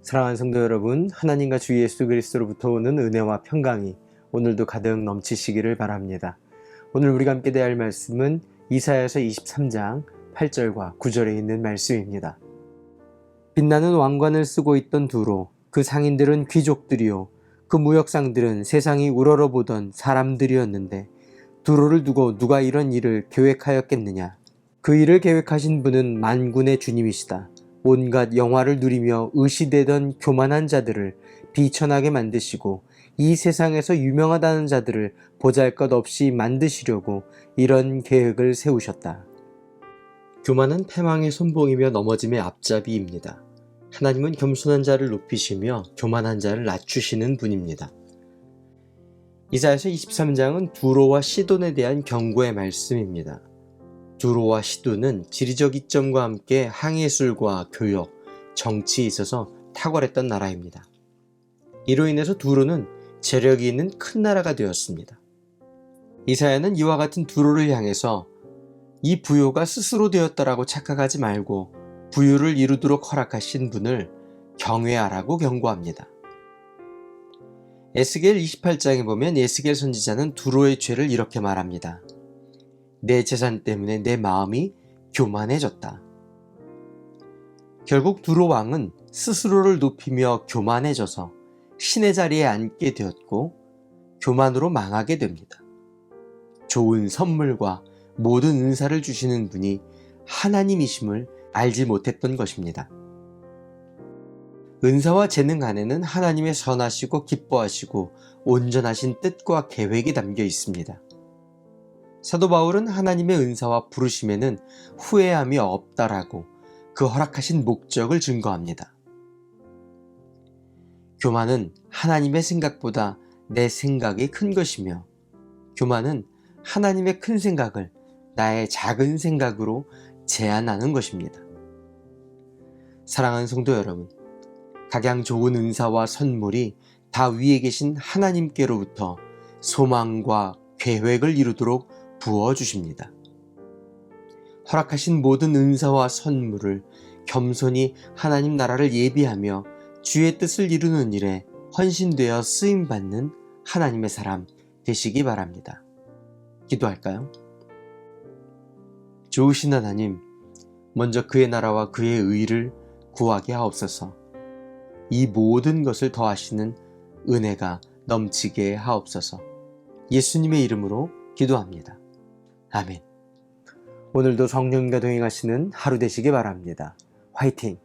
사랑하는 성도 여러분, 하나님과 주 예수 그리스도로부터 오는 은혜와 평강이 오늘도 가득 넘치시기를 바랍니다. 오늘 우리가 함께 대할 말씀은 이사야서 23장 8절과 9절에 있는 말씀입니다. 빛나는 왕관을 쓰고 있던 두로 그 상인들은 귀족들이요 그 무역상들은 세상이 우러러보던 사람들이었는데 두로를 두고 누가 이런 일을 계획하였겠느냐 그 일을 계획하신 분은 만군의 주님이시다. 온갖 영화를 누리며 의시되던 교만한 자들을 비천하게 만드시고 이 세상에서 유명하다는 자들을 보잘 것 없이 만드시려고 이런 계획을 세우셨다. 교만은 패망의 손봉이며 넘어짐의 앞잡이입니다. 하나님은 겸손한 자를 높이시며 교만한 자를 낮추시는 분입니다. 이사야서 23장은 두로와 시돈에 대한 경고의 말씀입니다. 두로와 시돈은 지리적 이점과 함께 항해술과 교역, 정치에 있어서 탁월했던 나라입니다. 이로 인해서 두로는 재력이 있는 큰 나라가 되었습니다. 이사야는 이와 같은 두로를 향해서 이 부요가 스스로 되었다라고 착각하지 말고 부유를 이루도록 허락하신 분을 경외하라고 경고합니다. 에스겔 28장에 보면 에스겔 선지자는 두로의 죄를 이렇게 말합니다. 내 재산 때문에 내 마음이 교만해졌다. 결국 두로 왕은 스스로를 높이며 교만해져서 신의 자리에 앉게 되었고 교만으로 망하게 됩니다. 좋은 선물과 모든 은사를 주시는 분이 하나님이심을 알지 못했던 것입니다. 은사와 재능 안에는 하나님의 선하시고 기뻐하시고 온전하신 뜻과 계획이 담겨 있습니다. 사도 바울은 하나님의 은사와 부르심에는 후회함이 없다라고 그 허락하신 목적을 증거합니다. 교만은 하나님의 생각보다 내 생각이 큰 것이며 교만은 하나님의 큰 생각을 나의 작은 생각으로 제한하는 것입니다. 사랑하는 성도 여러분, 각양 좋은 은사와 선물이 다 위에 계신 하나님께로부터 소망과 계획을 이루도록 부어 주십니다. 허락하신 모든 은사와 선물을 겸손히 하나님 나라를 예비하며 주의 뜻을 이루는 일에 헌신되어 쓰임 받는 하나님의 사람 되시기 바랍니다. 기도할까요? 좋으신 하나님, 먼저 그의 나라와 그의 의를 구하게 하옵소서. 이 모든 것을 더하시는 은혜가 넘치게 하옵소서. 예수님의 이름으로 기도합니다. 아멘. 오늘도 성령과 동행하시는 하루 되시기 바랍니다. 화이팅!